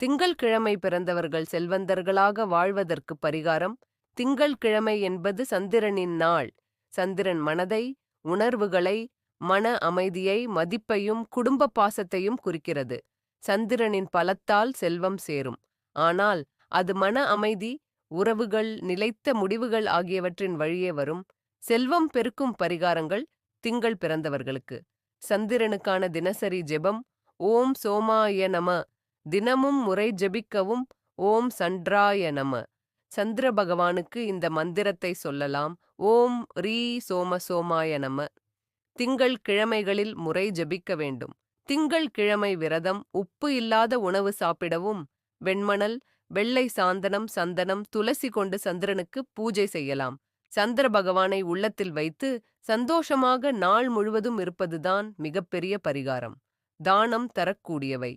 திங்கள் கிழமை பிறந்தவர்கள் செல்வந்தர்களாக வாழ்வதற்கு பரிகாரம் திங்கள் கிழமை என்பது சந்திரனின் நாள். சந்திரன் மனதை உணர்வுகளை மன அமைதியை மதிப்பையும் குடும்ப பாசத்தையும் குறிக்கிறது. சந்திரனின் பலத்தால் செல்வம் சேரும். ஆனால் அது மன அமைதி உறவுகள் நிலைத்த முடிவுகள் ஆகியவற்றின் வழியே வரும். செல்வம் பெருக்கும் பரிகாரங்கள் திங்கள் பிறந்தவர்களுக்கு. சந்திரனுக்கான தினசரி ஜெபம் ஓம் சோமாய நம தினமும் முறை ஜெபிக்கவும் ஓம் சன்றாய நம. சந்திர பகவானுக்கு இந்த மந்திரத்தை சொல்லலாம். ஓம் ரீ சோம சோமாய நம. திங்கள் கிழமைகளில் முறை ஜபிக்க வேண்டும். திங்கள் கிழமை விரதம் உப்பு இல்லாத உணவு சாப்பிடவும் வெண்மணல் வெள்ளை சாந்தனம் சந்தனம் துளசி கொண்டு சந்திரனுக்கு பூஜை செய்யலாம். சந்திர பகவானை உள்ளத்தில் வைத்து சந்தோஷமாக நாள் முழுவதும் இருப்பதுதான் மிகப்பெரிய பரிகாரம். தானம் தரக்கூடியவை.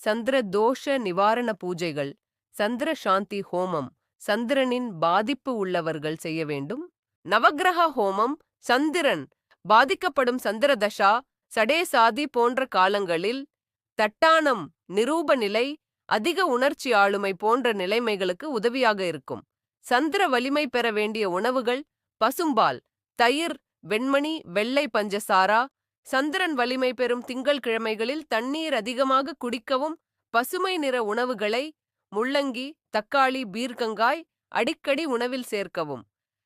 சந்திர தோஷ நிவாரண பூஜைகள் சந்திர சாந்தி ஹோமம் சந்திரனின் பாதிப்பு உள்ளவர்கள் செய்ய வேண்டும். நவக்கிரக ஹோமம் சந்திரன் பாதிக்கப்படும் சந்திர தசா சடேசாதி போன்ற காலங்களில் தட்டானம் நிரூப நிலை அதிக உணர்ச்சி ஆளுமை போன்ற நிலைமைகளுக்கு உதவியாக இருக்கும். சந்திர வலிமை பெற வேண்டிய உணவுகள் பசும்பால் தயிர் வெண்மணி வெள்ளை பஞ்சசாரா சந்திரன் வலிமை பெறும் திங்கள் கிழமைகளில் தண்ணீர் அதிகமாக குடிக்கவும் பசுமை நிற உணவுகளை முள்ளங்கி தக்காளி பீர்க்கங்காய் அடிக்கடி உணவில் சேர்க்கவும்.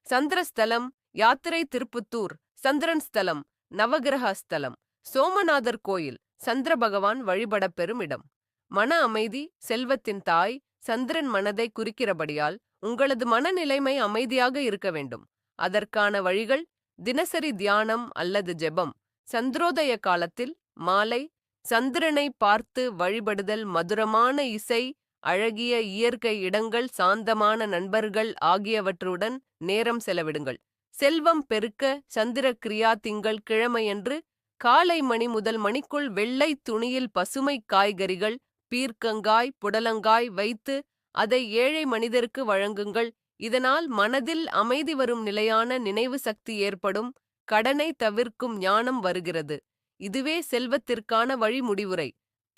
சந்திரஸ்தலம் யாத்திரை திருப்புத்தூர் சந்திரன் ஸ்தலம் நவகிரக ஸ்தலம் சோமநாதர் கோயில் சந்திர பகவான் வழிபடப் பெறும் இடம். மன அமைதி செல்வத்தின் தாய் சந்திரன் மனதை குறிக்கிறபடியால் உங்களது மனநிலைமை அமைதியாக இருக்க வேண்டும். அதற்கான வழிகள் தினசரி தியானம் அல்லது ஜெபம். சந்திரோதய காலத்தில் மாலை சந்திரனை பார்த்து வழிபடுதல் மதுரமான இசை அழகிய இயற்கை இடங்கள் சாந்தமான நண்பர்கள் ஆகியவற்றுடன் நேரம் செலவிடுங்கள். செல்வம் பெருக்க சந்திர கிரியா திங்கள் கிழமையன்று காலை மணி முதல் மணிக்குள் வெள்ளை துணியில் பசுமை காய்கறிகள் பீர்க்கங்காய் புடலங்காய் வைத்து அதை ஏழை மனிதருக்கு வழங்குங்கள். இதனால் மனதில் அமைதி வரும் நிலையான நினைவு சக்தி ஏற்படும். கடனை தவிர்க்கும் ஞானம் வருகிறது. இதுவே செல்வத்திற்கான வழிமுடிவுரை.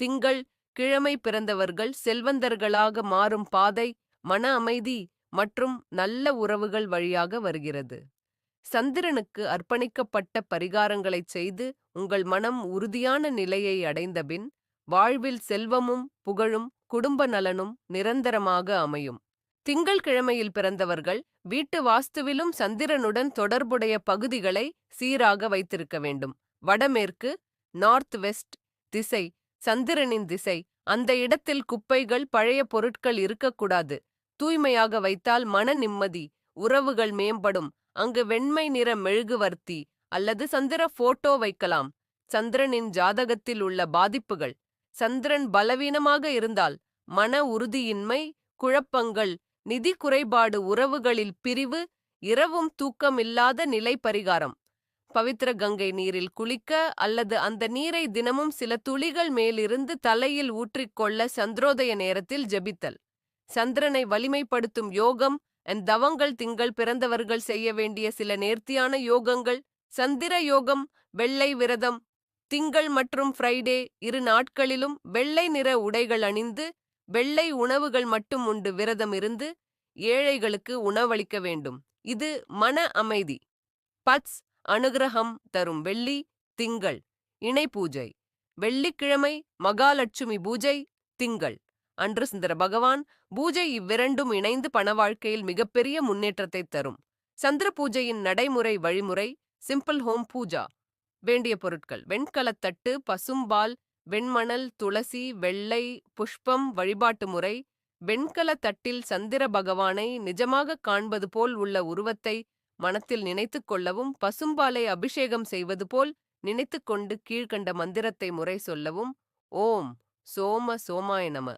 திங்கள் கிழமை பிறந்தவர்கள் செல்வந்தர்களாக மாறும் பாதை மன அமைதி மற்றும் நல்ல உறவுகள் வழியாக வருகிறது. சந்திரனுக்கு அர்ப்பணிக்கப்பட்ட பரிகாரங்களைச் செய்து உங்கள் மனம் உறுதியான நிலையை அடைந்தபின் வாழ்வில் செல்வமும் புகழும் குடும்ப நலனும் நிரந்தரமாக அமையும். திங்கள்கிழமையில் பிறந்தவர்கள் வீட்டு வாஸ்துவிலும் சந்திரனுடன் தொடர்புடைய பகுதிகளை சீராக வைத்திருக்க வேண்டும். வடமேற்கு நார்த் வெஸ்ட் திசை சந்திரனின் திசை அந்த இடத்தில் குப்பைகள் பழைய பொருட்கள் இருக்கக்கூடாது. தூய்மையாக வைத்தால் மன நிம்மதி உறவுகள் மேம்படும். அங்கு வெண்மை நிற மெழுகுவர்த்தி அல்லது சந்திர போட்டோ வைக்கலாம். சந்திரனின் ஜாதகத்தில் உள்ள பாதிப்புகள். சந்திரன் பலவீனமாக இருந்தால் மன உறுதியின்மை குழப்பங்கள் நிதி குறைபாடு உறவுகளில் பிரிவு இரவும் தூக்கமில்லாத நிலை பரிகாரம். பவித்ர கங்கை நீரில் குளிக்க அல்லது அந்த நீரை தினமும் சில துளிகள் மேலிருந்து தலையில் ஊற்றிக்கொள்ள சந்திரோதய நேரத்தில் ஜெபித்தல். சந்திரனை வலிமைப்படுத்தும் யோகம் அண்ட் தவங்கள் திங்கள் பிறந்தவர்கள் செய்ய வேண்டிய சில நேர்த்தியான யோகங்கள் சந்திர யோகம் வெள்ளை விரதம் திங்கள் மற்றும் ஃப்ரைடே இரு நாட்களிலும் வெள்ளை நிற உடைகள் அணிந்து வெள்ளை உணவுகள் மட்டும் உண்டு. விரதம் இருந்து ஏழைகளுக்கு உணவளிக்க வேண்டும். இது மன அமைதி. பட்ஸ் அனுகிரகம் தரும் வெள்ளி திங்கள். இணை பூஜை வெள்ளிக்கிழமை மகாலட்சுமி பூஜை திங்கள். அன்று சுந்தர பகவான் பூஜை இவ்விரண்டும் இணைந்து பண வாழ்க்கையில் மிகப்பெரிய முன்னேற்றத்தை தரும். சந்திர பூஜையின் நடைமுறை வழிமுறை சிம்பிள் ஹோம் பூஜா. வேண்டிய பொருட்கள். வெண்கலத்தட்டு பசும்பால் வெண்மணல் துளசி வெள்ளை புஷ்பம் வழிபாட்டு முறை வெண்கல தட்டில் சந்திர பகவானை நிஜமாக காண்பது போல் உள்ள உருவத்தை மனத்தில் நினைத்து கொள்ளவும் பசும்பாலை அபிஷேகம் செய்வது போல் நினைத்து கொண்டு கீழ்கண்ட மந்திரத்தை முறை சொல்லவும் ஓம் சோம சோமாய நம.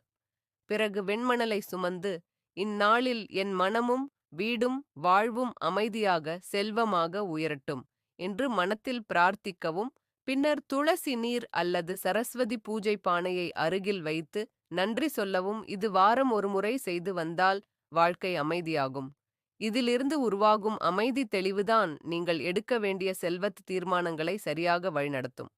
பிறகு வெண்மணலை சுமந்து இந்நாளில் என் மனமும் வீடும் வாழ்வும் அமைதியாக செல்வமாக உயரட்டும் என்று மனத்தில் பிரார்த்திக்கவும் பின்னர் துளசி நீர் அல்லது சரஸ்வதி பூஜை பானையை அருகில் வைத்து நன்றி சொல்லவும் இது வாரம் ஒருமுறை செய்து வந்தால் வாழ்க்கை அமைதியாகும். இதிலிருந்து உருவாகும் அமைதி தெளிவுதான் நீங்கள் எடுக்க வேண்டிய செல்வத் தீர்மானங்களை சரியாக வழிநடத்தும்.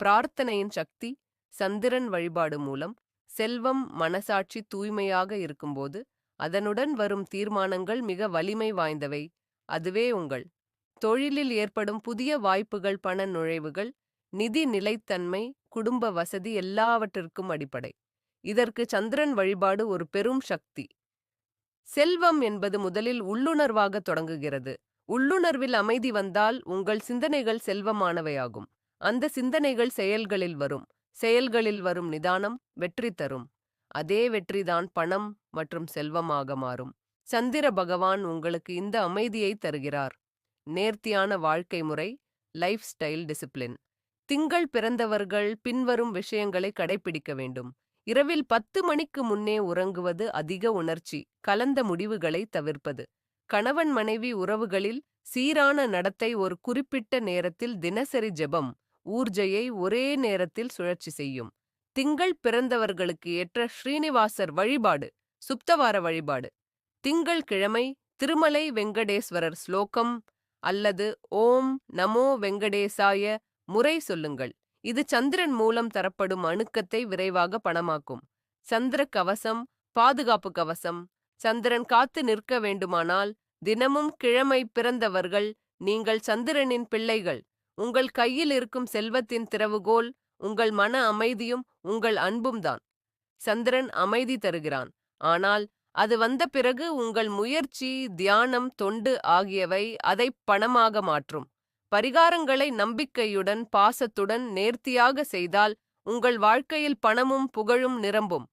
பிரார்த்தனையின் சக்தி சந்திரன் வழிபாடு மூலம் செல்வம் மனசாட்சி தூய்மையாக இருக்கும்போது அதனுடன் வரும் தீர்மானங்கள் மிக வலிமை வாய்ந்தவை. அதுவே உங்கள் தொழிலில் ஏற்படும் புதிய வாய்ப்புகள் பண நுழைவுகள் நிதி நிலைத்தன்மை குடும்ப வசதி எல்லாவற்றிற்கும் அடிப்படை. இதற்கு சந்திரன் வழிபாடு ஒரு பெரும் சக்தி. செல்வம் என்பது முதலில் உள்ளுணர்வாக தொடங்குகிறது. உள்ளுணர்வில் அமைதி வந்தால் உங்கள் சிந்தனைகள் செல்வமானவையாகும். அந்த சிந்தனைகள் செயல்களில் வரும். செயல்களில் வரும் நிதானம் வெற்றி தரும். அதே வெற்றிதான் பணம் மற்றும் செல்வமாக மாறும். சந்திர பகவான் உங்களுக்கு இந்த அமைதியை தருகிறார். நேர்த்தியான வாழ்க்கை முறை லைஃப் ஸ்டைல் டிசிப்ளின். திங்கள் பிறந்தவர்கள் பின்வரும் விஷயங்களை கடைபிடிக்க வேண்டும். இரவில் பத்து மணிக்கு முன்னே உறங்குவது அதிக உணர்ச்சி கலந்த முடிவுகளை தவிர்ப்பது. கணவன் மனைவி உறவுகளில் சீரான நடத்தை ஒரு குறிப்பிட்ட நேரத்தில் தினசரி ஜெபம் ஊர்ஜையை ஒரே நேரத்தில் சுழற்சி செய்யும். திங்கள் பிறந்தவர்களுக்கு ஏற்ற ஸ்ரீனிவாசர் வழிபாடு சுப்தவார வழிபாடு. திங்கள் கிழமை திருமலை வெங்கடேஸ்வரர் ஸ்லோகம் அல்லது ஓம் நமோ வெங்கடேசாய முறை சொல்லுங்கள். இது சந்திரன் மூலம் தரப்படும் அணுக்கத்தை விரைவாக பணமாக்கும். சந்திர கவசம் பாதுகாப்பு கவசம். சந்திரன் காத்து நிற்க வேண்டுமானால் தினமும் கிழமை பிறந்தவர்கள் நீங்கள் சந்திரனின் பிள்ளைகள். உங்கள் கையில் இருக்கும் செல்வத்தின் திறவுகோல் உங்கள் மன அமைதியும் உங்கள் அன்பும் தான். சந்திரன் அமைதி தருகிறான். ஆனால் அது வந்த பிறகு உங்கள் முயற்சி தியானம் தொண்டு ஆகியவை அதை பணமாக மாற்றும். பரிகாரங்களை நம்பிக்கையுடன் பாசத்துடன் நேர்த்தியாக செய்தால் உங்கள் வாழ்க்கையில் பணமும் புகழும் நிரம்பும்.